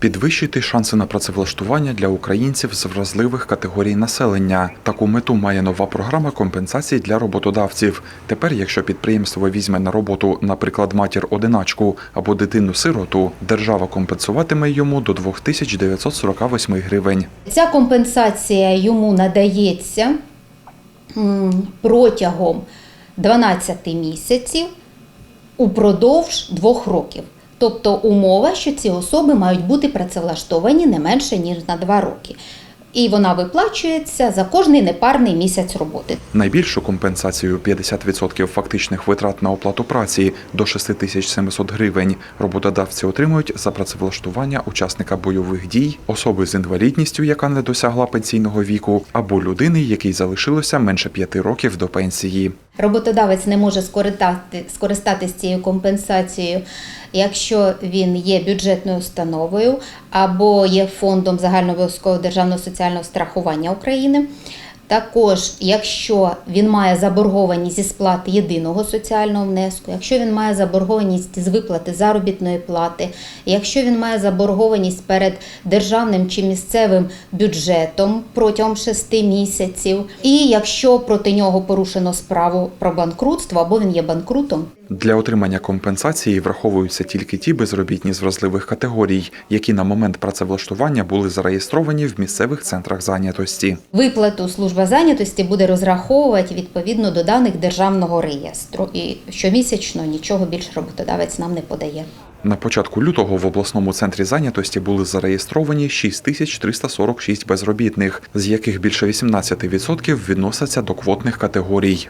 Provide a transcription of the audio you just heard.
Підвищити шанси на працевлаштування для українців з вразливих категорій населення. Таку мету має нова програма компенсацій для роботодавців. Тепер, якщо підприємство візьме на роботу, наприклад, матір-одиначку або дитину-сироту, держава компенсуватиме йому до 2948 гривень. Ця компенсація йому надається протягом 12 місяців упродовж двох років. Тобто умова, що ці особи мають бути працевлаштовані не менше ніж на два роки. І вона виплачується за кожний непарний місяць роботи. Найбільшу компенсацію 50% фактичних витрат на оплату праці до 6700 гривень роботодавці отримують за працевлаштування учасника бойових дій, особи з інвалідністю, яка не досягла пенсійного віку, або людини, якій залишилося менше 5 років до пенсії. Роботодавець не може скористатися цією компенсацією, якщо він є бюджетною установою або є фондом загальнообов'язкового державного соціального страхування України. Також, якщо він має заборгованість зі сплати єдиного соціального внеску, якщо він має заборгованість з виплати заробітної плати, якщо він має заборгованість перед державним чи місцевим бюджетом протягом 6 місяців, і якщо проти нього порушено справу про банкрутство або він є банкрутом, Для отримання компенсації враховуються тільки ті безробітні з вразливих категорій, які на момент працевлаштування були зареєстровані в місцевих центрах зайнятості. Виплату служба зайнятості буде розраховувати відповідно до даних державного реєстру. І щомісячно нічого більше роботодавець нам не подає. На початку лютого в обласному центрі зайнятості були зареєстровані 6346 безробітних, з яких більше 18% відносяться до квотних категорій.